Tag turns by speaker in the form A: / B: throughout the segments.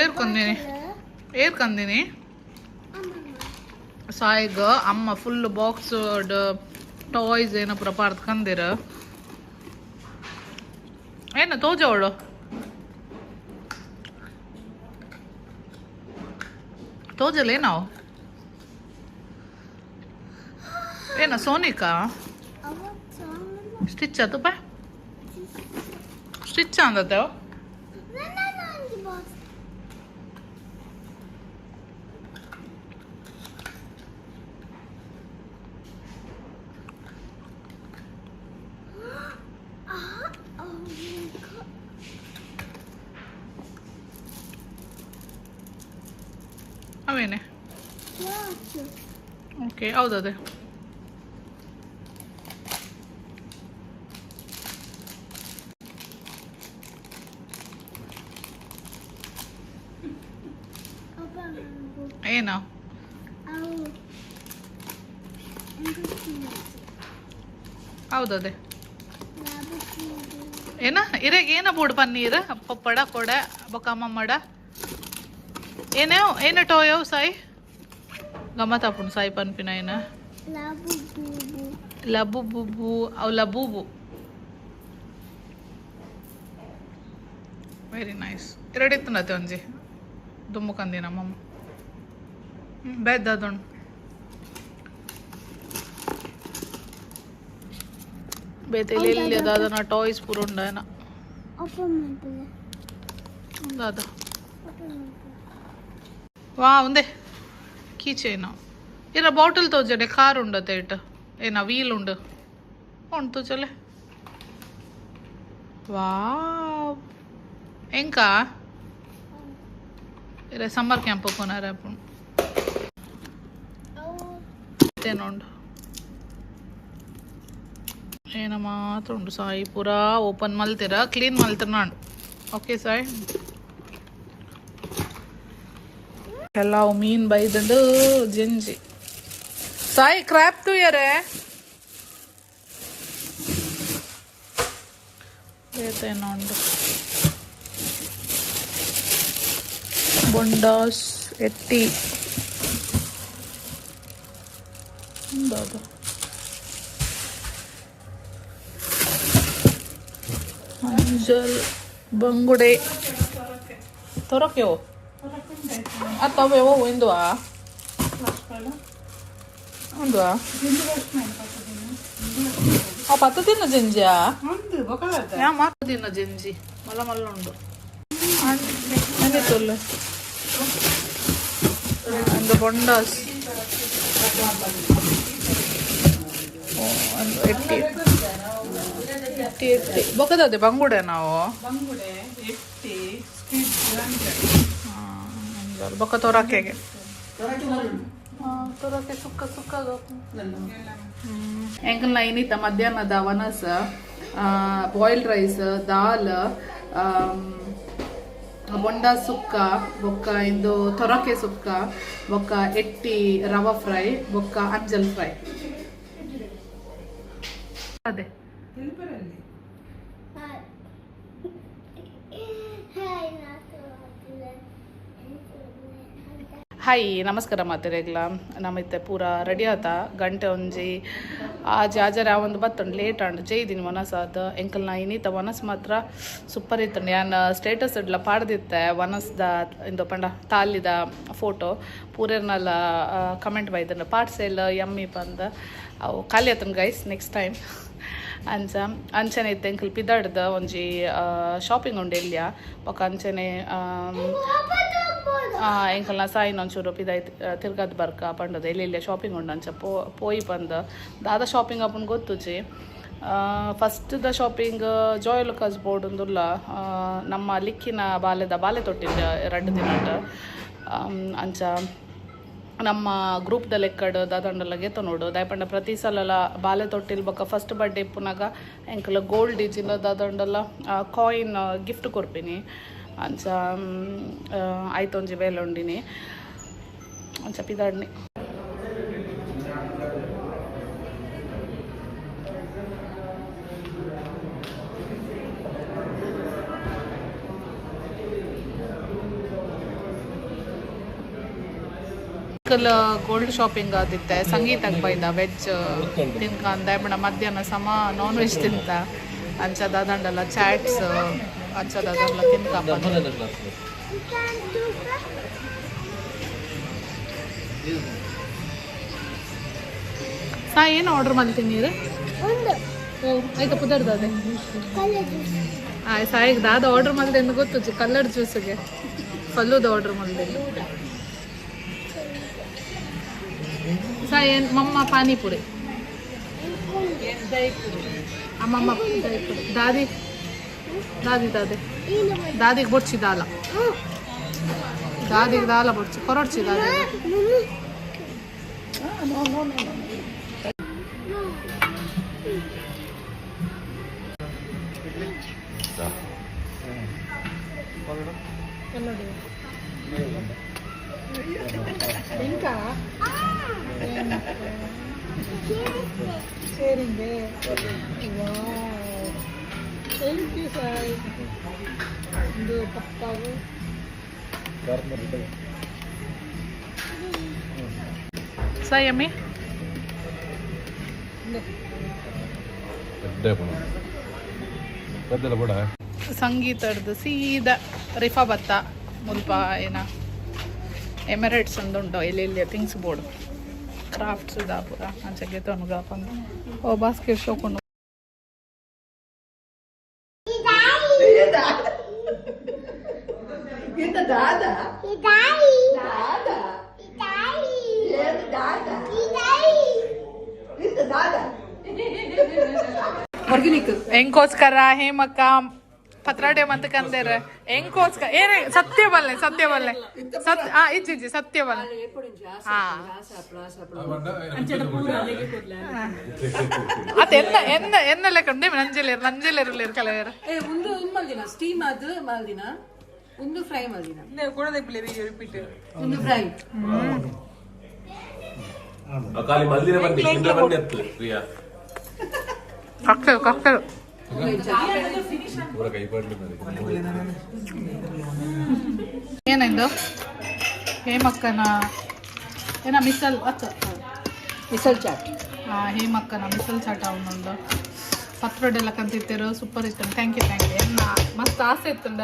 A: ಏರ್ಕೊಂದಿನಿ. ಏರ್ಕಂದಿನಿ. ಸಾಯಿಗ ಅಮ್ಮ full box toys ಏನೋ ಏನ ಏನು ತೋಜವಳು ತೋಜಲ್ಲ ಏನೋ? ಏನ ಸೋನಿಕಾ? ಸ್ಟಿಚ್ ಬಾ ಸ್ಟಿಚ್ ಅಂದತ್ತೇವ
B: Klart.
A: ಓಕೆ, ಹೌದದೆ ಏನ
B: ಏನು.
A: ಹೌದದೆ. ಏನ ಇರಾಗ ಏನ ಬೂಡ್ ಪನ್ನೀರ್ ಪಪ್ಪಡ, ಕೊಡ ಬೊಕ್ಕಮ್ಮಡ ಏನೇವ್ ಏನ ಟೋಯವ್ ಸಾಯಿ ಗಮ್ಮತ್ ಆಪುಂಡು ಸಾಯಿ ಪನ್ಪಿನ ಏನ
B: Labu bubu.
A: ಲಬ್ಬು ಬುಬ್ಬು ಅವು ಲಬ್ಬೂಬು ವೆರಿ ನೈಸ್ ಎರಡಿತ್ತನತೆ ಒಂಜಿ ದುಮ್ಮು ಕಂದಿ ನಮ್ಮಮ್ಮ ಬೆದ್ದದುಂಡು ಬೇತೆ ಎಲ್ಲಿ ಅದಾದನ ಟಾಯ್ಸ್ ಪೂರ ಉಂಡನ
B: Apa mampu?
A: ದಾದ
B: Apa mampu?
A: వా ఉంది కీ చైన్ ఇర బాటిల్ తోచడే కార్ ఉండతే ఇట ఏనా వీల్ ఉండు ఉండు తోచలే వా ఇంకా ఇర సమ్మర్ క్యాంప్ కొనారు అప్పుడు
B: Oh,
A: ತೇನುಂಡು ಏನ ಮಾತ್ರ ಉಂಡು ಸಾಯಿ ಪೂರಾ ಓಪನ್ ಮಲ್ತಿರ ಕ್ಲೀನ್ ಮಲ್ತಿರ್ನಾಂಡು ಕೆಲವು ಮೀನ್ ಬೈದಂದು ಜಿಂಜಿ. ಸಾಯಿ ಕ್ರಾಪ್ ತುಯ್ಯರೆ? ಏತೇನೊಂಡು ಬೊಂಡಾಸ್ ಎಟ್ಟಿ. ಬಾಬಾ ಅಂಜಲ್ ಬಂಗುಡೆ ತೊರಕೆವು ಅತ್ತವೇವೋ ಒಂದುವಾ ಒಂದುವಾ ಆ ಪತ್ತ ತಿನ್ನ ಜಂಜಿಯಾ ಯಾ ಮಾತು ತಿನ್ನ ಜಂಜಿ ಮಲ್ಲ ಮಲ್ಲ ಉಂಡು ನೆನೆ ತೊಲ್ಲೆ ಒಂದು ಬೊಂಡಾಸ್ ಓ, ಒಂದು ಎಟ್ಟಿ ಎಟ್ಟಿ ಎಟ್ಟಿ ಬೊಕ್ಕದದೆ ಬಂಗುಡೆ ನಾವು ಹಾ, ಒಂದು ಬೊಕ್ಕ ತೊರಕೆಗೆ ತೊರಕೆ ಸುಕ್ಕ ಸುಕ್ಕ ಎಂಕಲ್ನ ಏನಿತ್ತ ಮಧ್ಯಾಹ್ನದ ವನಸ ಬಾಯ್ಲ್ಡ್ ರೈಸ್ ದಾಲ್ ಬೊಂಡ ಸುಕ್ಕ ಬೊಕ್ಕ ಇಂದು ತೊರಕೆ ಸುಕ್ಕ ಬೊಕ್ಕ ಎಟ್ಟಿ ರವ ಫ್ರೈ ಬೊಕ್ಕ ಅಂಜಲ್ ಫ್ರೈ. ಅದೇ. ಹಾಯ್ ನಮಸ್ಕಾರ ಮಾತೆರೆಗ್ಲ ನಮಿತ್ತೆ ಪೂರ ರೆಡಿ ಆತ. ಗಂಟೆ ಒಂಜಿ, ಆ ಜಾಜರ ಒಂದು ಬತ್ತುಂಡು ಲೇಟ್ ಆಂಡ್. ಜೈದಿನಿ ವನಸಾದ. ಎಂಕಲ್ ನಾ ಇನ್ನಿತ ವನಸ್ ಮಾತ್ರ ಸೂಪರ್ ಇತ್ತುಂಡು ಯಾನ್ ಸ್ಟೇಟಸ್ ಇಡ್ಲ ಪಾಡ್ದಿತ್ತೆ. ವನಸ್ದ ಇಂದು ಪಂಡ ತಾಲಿದ ಫೋಟೋ ಪೂರೇರ್ನಲ್ಲ ಕಮೆಂಟ್ ಬೈದನು. ಪಾರ್ಸೆಲ್ ಯಮ್ಮಿ ಬಂದ. ಅವು ಖಾಲಿ ಆತನ್ ಗೈಸ್ ನೆಕ್ಸ್ಟ್ ಟೈಮ್ ಅಂಚ, ಅಂಚನೆ ಇತ್ತೆ ಎಂಕಲ್ ಪಿದಾಡ್ದ ಒಂಜಿ ಶಾಪಿಂಗ್ ಉಂಡು ಇಲ್ಲಿಯ ಬೊಕ ಅಂಚನೆ ಎಂಕಲ್ನ ಸಾಯಿ ಒಂಚೂರು ಪಿದಾಯ್ ತಿರ್ಗದ್ ಬರ್ಕ ಪಂಡದ. ಎಲ್ಲಿ, ಇಲ್ಲೇ ಶಾಪಿಂಗ್ ಉಂಡು ಅಂಚ ಪೋಯಿ ಬಂದ ದಾದ ಶಾಪಿಂಗ್ ಅಪ್ಪನ ಗೊತ್ತುಜಿ ಫಸ್ಟ್ ದ ಶಾಪಿಂಗ್ ಜಾಯ್ ಕಸ್ ಬೋರ್ಡ್ ಅಂದುಲ್ಲ ನಮ್ಮ ಲಿಕ್ಕಿನ ಬಾಲ್ಯದ ಬಾಲೆ ತೊಟ್ಟಿದ್ದ ಎರಡು ದಿನ ಅಂಚ ನಮ್ಮ ಗ್ರೂಪ್ದ ಲೆಕ್ಕಡ್ ದಾದಂಡಲ ಗೆತ್ತ ನೋಡು. ದಾಯಪಂಡ ಪ್ರತಿ ಸಲ ಬಾಲೆ ತೊಟ್ಟಿಲ್ ಬೊಕ್ಕ ಫಸ್ಟ್ ಬರ್ಡೇ ಇಪ್ಪುನಾಗ ಎಂಕಲ ಗೋಲ್ಡ್ ಇಜಿನ ದಾದಂಡಲ್ಲ ಕಾಯಿನ್ ಗಿಫ್ಟ್ ಕೊರ್ಪಿನಿ ಅಂಚ ಒಂಜಿ ವೇಲೆ ಉಂಡಿನಿ. ಅಂಚ ಪಿದಾಡ್ನಿ ಗೋಲ್ಡ್ ಶಾಪಿಂಗ್ ಆದಿತ್ತೆ. ಸಂಗೀತಕ್ಕೆ ಬೈದ ವೆಜ್ ತಿನ್ಕ ಬಣ್ಣ ಮಧ್ಯಾಹ್ನ ಸಮ ನಾನ್ ವೆಜ್ ತಿಂತ. ಅಂಚದ ಅದಂಡಲ್ಲ chaats
B: You can do that.
A: ಸಾ ಏನು ಆರ್ಡರ್ ಮಾಡ್ತೀನಿ ಓ ಆಯ್ತಾ ಪುದರ್ದು ಅದೇ.
B: ಕಲರ್ ಜ್ಯೂಸ್
A: ದಾದ ಆರ್ಡರ್ ಮಾಡಿದೆ ಎಂದು ಗೊತ್ತು ಕಲ್ಲರ್ ಜ್ಯೂಸ್ಗೆ ದ ಆರ್ಡರ್ ಮಾಡಿದೆ. ಸಾ ಏನು ಮಮ್ಮ ಪಾನಿಪುರಿ. ಅಮ್ಮಮ್ಮ ದೈಪುರಿ ದಾದಿ
B: దాది దాది
A: దాదికి పొడిచి దాల దాదికి దాల పొడిచి కొరొడిచి దాది ఇంకా சரிங்க வா ಹೇಳ್ತೀವಿ ಸರ್ ಇದು ಸೀದಾ ರಿಫಾ ಭತ್ತ ಮುಲ್ಪ ಏನ ಎಮರೇಟ್ಸ್ ಅಂದುಂಟು ಎಲ್ಲೆಲ್ಲಿ ತಿಂಗ್ಸ್ ಬೋರ್ಡ್ ಕ್ರಾಫ್ಟ್ಸ್ ಇದಾಪುರ ಅಂಚೆಗೆ ತೊನ್ಗಾಪಂದು ಓ ಬಾಸ್ಕೆಟ್ ಶೋಕೊಂಡು
B: ಇದಾಯಿ ಇದಾಯಿ ಇದಾಯಿ
A: ಹೆಂಗೋಸ್ಕರ ಹೇಮಕ್ಕ ಪತ್ರಾಡೆ ಮಂತ ಕಂದೇರ ಹೆಂಗೋಸ್ಕರ ಏನೇ ಸತ್ಯ ಬಲ್ಲೆ ಸತ್ಯ ಬಲ್ಲೆ ಸತ್ಯ ಆ ಇಜ್ಜಿ ಇಜ್ಜಿ ಸತ್ಯ ಬಲ್ಲೆ ಹಾ ಅದ ಎನ್ನ ಎನ್ನ ಎನ್ನ ಲೆಕ್ಕ ಉಂಡೆ ನಂಜಲೇರು ನಂಜಲೇರು ಲೇರು ಕಲೆಯರು
C: ಏ ಒಂದು ಇದು ಮಲ್ದಿನ ಸ್ಟೀಮ್ ಅದು ಮಲ್ದಿನ ಒಂದು
A: ഉന്നു
D: ഫ്രൈ മതി ഉന്നു
A: ഫ്രൈ ಹೇಮಕ್ಕನ ಏನ ಮಿಸಲ್ ಅತ್ತ
C: ಮಿಸಲ್ ಚಾಟ್
A: ಹಾಂ ಹೇಮಕ್ಕನ ಮಿಸಲ್ ಚಾಟ್ ಅವನೊಂದು ಪತ್ರೊಡೆಲ್ಲ ಕಂತಿರ್ತೀರೋ ಸೂಪರ್ ಇತ್ತು ಥ್ಯಾಂಕ್ ಯು ಥ್ಯಾಂಕ್ ಯು ಮಸ್ತ್ ಆಸೆ ಇತ್ತಂದ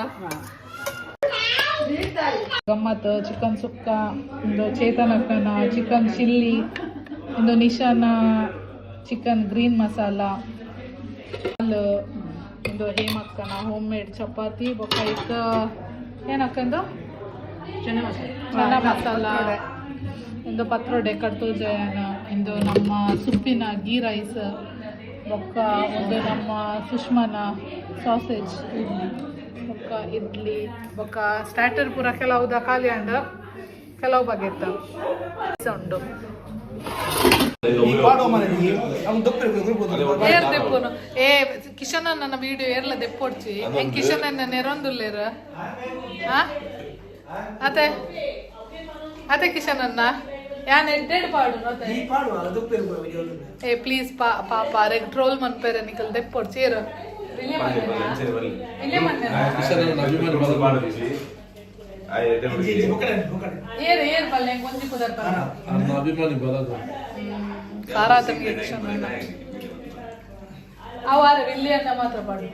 A: ಗಮ್ಮತ್ ಚಿಕನ್ ಸುಕ್ಕ ಒಂದು ಚೇತನಕ್ಕನ ಚಿಕನ್ ಚಿಲ್ಲಿ ಒಂದು ನಿಶಾನ ಚಿಕನ್ ಗ್ರೀನ್ ಮಸಾಲ ಹಾಲು ಒಂದು ಹೇಮಕ್ಕನ ಹೋಮ್ ಮೇಡ್ ಚಪಾತಿ ಬೊಕ್ಕ ಇಕ್ಕ ಏನಕ್ಕಂದು
C: ಚೆನ್ನ ಮಸಾಲೆ.
A: ಚನ್ನ ಮಸಾಲ ಇಂದು ಪತ್ರೊಡೆ ಕಡ್ತು ಜಯನ ಇಂದು ನಮ್ಮ ಸುಪ್ಪಿನ ಗೀ ರೈಸ್ ಬೊಕ್ಕ ಒಂದು ನಮ್ಮ ಸುಷ್ಮನ ಸಾಸೇಜ್ ಬೊಕ್ಕ ಇಡ್ಲಿ ಬೊಕ್ಕ ಸ್ಟಾರ್ಟರ್ ಪೂರ ಕೆಲವುದ ಖಾಲಿ ಅಂಡ ಕೆಲವು ಬಗೆ ಉಂಡು ಏರ್ ದೆಪ್ಪುನು. ಏ ಕಿಶನ್ ನನ್ನ ವಿಡಿಯೋ ಏರ್ಲ ದೆಪ್ಪೊಡ್ಚಿ ಹೆಂಗ್ ಕಿಶನ್ ಅನ್ನ ನೆರೊಂದುಲ್ಲೇರ ಅತೆ ಅತೆ ಕಿಶನ್ ಅನ್ನ ಯಾನ್ ಎಡ್ಡೆಡ್ ಪಾಡು ಏ ಪ್ಲೀಸ್ ಪಾ ಪಾಪ ರೆಗ್ ಟ್ರೋಲ್ ಮನ್ಪೇರೆ ನಿಕಲ್ ದೆಪ್ಪೊಡ್ಚಿ ಏರು. ಅಭಿಮಾನಿ ಬರೋದು ತಾರಾತನಿಗೆ ಅವಾರ ವಿಲ್ಲಿ ಅಂತ ಮಾತ್ರ ಪಾಡು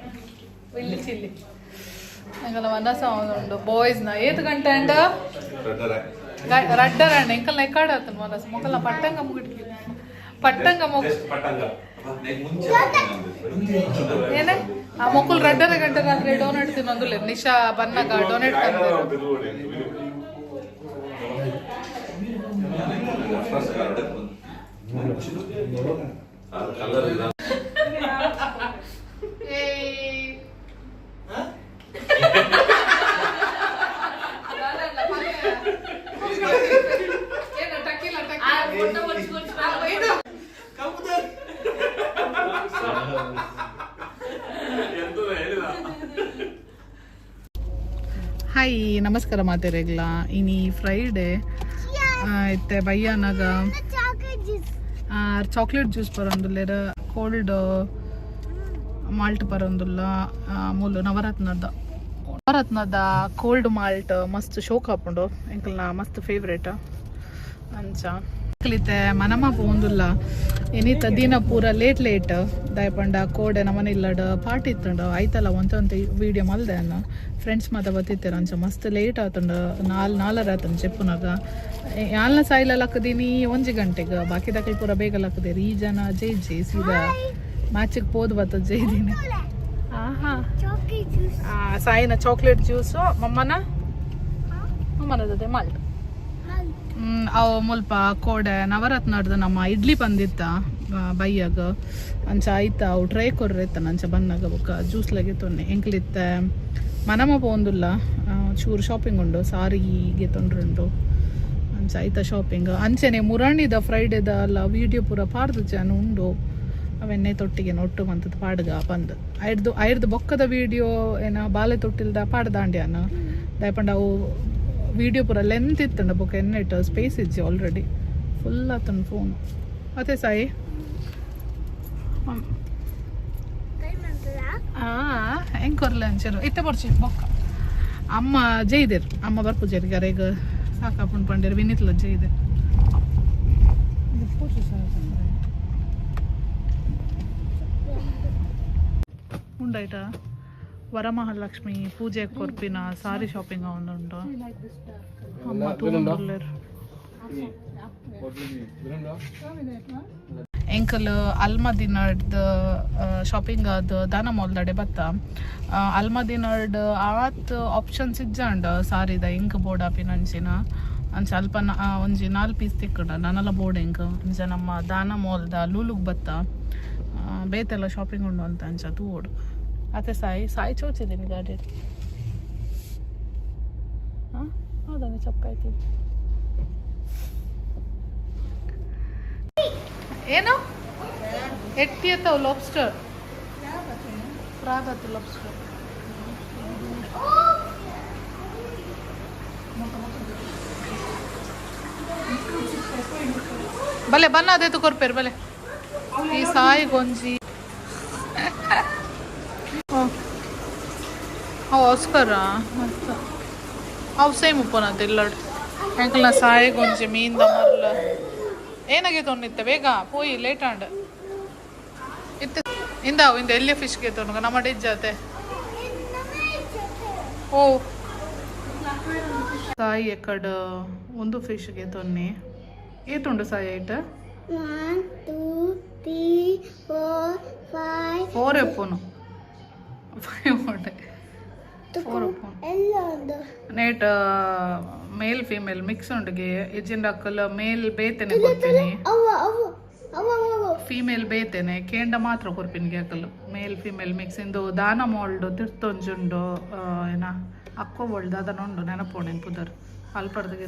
A: ವಿಲ್ಲಿ ಚಿಲ್ಲಿ ನಂಗಲ್ಲ ಮನಸ್ಸು ಅವನುಂಡು ಬಾಯ್ಸ್ನ ಏತು ಗಂಟೆ ಅಂಡ ರಡ್ಡರ ಅಣ್ಣ ಇಂಕಲ್ನ ಎಕ್ಕಾಡತ್ತನು ಮನಸ್ಸು ಮೊಗಲ್ನ ಪಟ್ಟಂಗ ಮುಗಿಡ್ಲಿ ಪಟ್ಟಂಗ ಮೊಗ ಪಟ್ಟಂಗ ಆ ಮೊಕ್ಕಲ್ ರಡ್ಡರ ಗಂಟೆ ರಾತ್ರಿ ಡೊನೇಟ್ ತಿನ್ನೊಂದುಲ್ಲ. ನಿಶಾ ಬನ್ನಗ ಡೊನೇಟ್ ತಂದಿರು ಏಯ್. ಏನು ಟಕ್ಕಿಲ್ಲ ಟಕ್ಕಿಲ್ಲ ಆ, ಇದು. ಹಾಯ್ ನಮಸ್ಕಾರ ಮಾತೇರೆಗ್ಲ ಇನಿ ಫ್ರೈಡೆ ಇತ್ತೆ ಬಯ್ಯನಾಗ. ಚಾಕ್ಲೇಟ್ ಜ್ಯೂಸ್ ಬರೋಂದುಲ್ಲೇರ ಕೋಲ್ಡ್ ಮಾಲ್ಟ್ ಬರೋಂದುಲ್ಲ ಮೂಲು ನವರತ್ನದ. ನವರತ್ನದ ಕೋಲ್ಡ್ ಮಾಲ್ಟ್ ಮಸ್ತ್ ಶೋಕ್ ಹಾಕೊಂಡು ಎಂಕಲ್ನ ಮಸ್ತ್ ಫೇವ್ರೇಟ್ ಅಂಚ. ಎಂಕಲಿತ್ತೆ ಮನಮ ಪೋಂದುಲ್ಲ ಏನಿತ್ತ ದಿನ ಪೂರ ಲೇಟ್ ಲೇಟ್ ದಾಯಪಂಡ ಕೋಡೆ ನಮ್ಮನೆ ಇಲ್ಲಡ ಪಾರ್ಟಿ ಇತ್ತಂಡ ಆಯ್ತಲ್ಲ ಒಂತ ಒಂತ ವಿಡಿಯೋ ಮಲ್ದೆ ಅನ್ನ. ಫ್ರೆಂಡ್ಸ್ ಮಾತ ಬತ್ತಿತ್ತೀರ ಅಂಚ ಮಸ್ತ್ ಲೇಟ್ ಆತಂಡ ನಾಲ್ ನಾಲ್ಕರ ಆತಂಡ ಚೆಪ್ಪುನಾಗ. ಯಾಲ್ನ ಸಾಯಿಲ ಲಕ್ಕದೀನಿ ಒಂಜಿ ಗಂಟೆಗೆ. ಬಾಕಿ ದಾಖಲೆ ಪೂರ ಬೇಗ ಲಕ್ಕದೇರಿ ಈ ಜನ ಜೈ ಜೈ ಸೀದಾ ಮ್ಯಾಚಿಗೆ ಪೋದ್ ಬತ್ತ ಜೈ ದಿನ. ಆಹಾ. ಸಾಯಿನ ಚಾಕ್ಲೇಟ್ ಜ್ಯೂಸು ಮಮ್ಮನ? ಜೊತೆ ಮಾಲ್ಟ್ ಅವು ಮುಲ್ಪ ಕೋಡೆ ನವರತ್ನಡ್ದು ನಮ್ಮ ಇಡ್ಲಿ ಬಂದಿತ್ತ ಬೈಯಾಗ. ಅಂಚ ಆಯ್ತ ಅವು ಟ್ರೈ ಕೊರ್ರೆತ್ತ ನಂಚ ಬಂದಾಗ ಬೊಕ್ಕ ಜ್ಯೂಸ್ ಲಗೆ ತೊನ್ನೆ. ಎಂಕ್ಲಿತ್ತ ಮನಮ ಪೋಂದುಲ್ಲ ಚೂರು ಶಾಪಿಂಗ್ ಉಂಡು ಸಾರಿಗೆ ತೊಂಡ್ರುಂಡು ಅಂಚ ಆಯ್ತ ಶಾಪಿಂಗ್ ಅಂಚೆನೆ ಮುರಣಿದ ಫ್ರೈಡೇದ ಅಲ್ಲ ವಿಡಿಯೋ ಪೂರ ಪಾರ್ದು ಜನ ಉಂಡು. ಅವೆನ್ನೆ ತೊಟ್ಟಿಗೆ ಒಟ್ಟು ಮಂತದ ಪಾಡ್ಗ ಬಂದು. ಐಡ್ದು ಐರ್ದು ಬೊಕ್ಕದ ವಿಡಿಯೋ ಏನ ಬಾಲೆ ತೊಟ್ಟಿಲ್ದ ಪಾಡ್ದಾಂಡ್ಯಾನ ದಯಪಂಡ ಅವು ವಿಡಿಯೋ ಪೂರ ಲೆಂತ್ ಇತ್ತಂಡ ಬೊಕ್ಕ ಎನ್ನೆಟ್ ಸ್ಪೇಸ್ ಇಜ್ಜಿ ಆಲ್ರೆಡಿ ಫುಲ್ ಆತನ ಫೋನ್ ಮತ್ತೆ ಸಾಯಿ? ಹೆಂಗೆ ಕೊರ್ಲೆ ಅಂಚರು? ಇತ್ತೆ ಬರ್ಚಿ, ಬೊಕ್ಕ. ಅಮ್ಮ ಜೈದೇರ್ ಅಮ್ಮ ಬರ್ಪುಜೇರಿ ಗರೆಗ ಸಾಕಾಪುಂಡ್ ಪಂಡೇರು, ವಿನಿತ್ಲ ಜೈದೇರ್ ಉಂಡಾಯ್ತ? ವರಮಹಾಲಕ್ಷ್ಮಿ ಪೂಜೆ ಕೊರ್ಪಿನ ಸಾರಿ ಶಾಪಿಂಗ್ ಒಂದುಂಟು ಅಮ್ಮ ಎಂಕಲ್ ಅಲ್ಮದಿನರ್ಡ್ ಶಾಪಿಂಗ್ ಅದು ದಾನ ಮಾಲ್ದಡೆ ಬತ್ತ ಅಲ್ಮದಿನಡ್ ಅಲ್ಮದಿನರ್ಡ್ ಆತ್ ಆಪ್ಷನ್ಸ್ ಇಜ್ಜಂಡ ಸಾರಿದ ಇಂಕ್ ಬೋರ್ಡ್ ಆಪಿನಂಚಿನ ಅಂಚ ಅಲ್ಪ ಒಂಜಿ ನಾಲ್ ಪೀಸ್ ತಿಕ್ಕಂಡ ನನಲ ಬೋರ್ಡ್ ಇಂಕ್. ಅಂಚ ನಮ್ಮ ದಾನ ಮಾಲ್ದ ಲೂಲುಗ್ ಬತ್ತ. ಬೇತೆಲ್ಲ ಶಾಪಿಂಗ್ ಉಂಡು ಅಂತ ಅಂಚ ತೂಡು ಅತ್ತೆ ಸಾಯಿ ಸಾಯಿ ಚೋಚಿದ್ದೀನಿ ಗಾಡಿ ಹಾಂ ಹೌದಾ ಚಪ್ಪಾಯ್ತು ಏನು ಎಟ್ಟಿ ಅತ್ತವು ಲಾಬ್ಸ್ಟರ್ ಪ್ರಾಗತ್ತು ಲಾಬ್ಸ್ಟರ್ ಬಲೆ ಬನ್ನ ಅದೇ ತಗೊರ್ಪೇರು ಬಲೆ ಈ ಸಾಯಿ ಗೊಂಜಿ ಅವಸ್ಕರ ಅವು ಸೇಮ್ ಉಪ್ಪನಂತ ಇಲ್ಲಡ್ ಎಂಕಲ್ನ ಸಾಯಿ ಗೊಂಜಿ ಮೀನ್ದ ಮರ್ಲ ಏನಾಗೈತೆ ಒಂದಿತ್ತ ಬೇಗ ಪೋಯಿ ಲೇಟ್ ಆಂಡ್. ಇತ್ತು. ಇಂದ ಇಂದ ಎಲ್ಲಿ ಫಿಶ್ಗೆ ತೊನಗ ನಮ್ಮ ಡಿಜ್ಜಾತೆ ಓ. ಸಾಯಿ ಎಕಡ ಒಂದು ಫಿಶ್ಗೆ ತೊನ್ನಿ ಏತುಂಡು ಸಾಯಿ ಐಟ. ಫೋರ್ ಎಪ್ಪನು. ಫೈವ್ ನೇಟ್ ಮೇಲ್ ಫೀಮೇಲ್ ಮಿಕ್ಸ್ ಉಂಡಿಗೆ ಇಜಿಂದ ಅಕ್ಕಲ್ ಮೇಲ್ ಬೇತೆನೆ
B: ಫಿಮೇಲ್
A: ಫೀಮೇಲ್ ಬೇತೇನೆ ಕೇಂಡ ಮಾತ್ರ ಕೊರ್ಪಿನ್ಗೆ ಅಕ್ಕಲ್ ಮೇಲ್ ಫೀಮೇಲ್ ಮಿಕ್ಸ್ ಇಂದು ದಾನ ಮೋಲ್ಡ್ ತಿರ್ತೊಂಜುಂಡು ಏನ ಅಕ್ಕೋ ಒಳ್ದು ಅದನ್ನುಂಡು ನೆನಪೋಣೆನ್ ಪುದರ್. ಅಲ್ಪಡ್ದಗೆ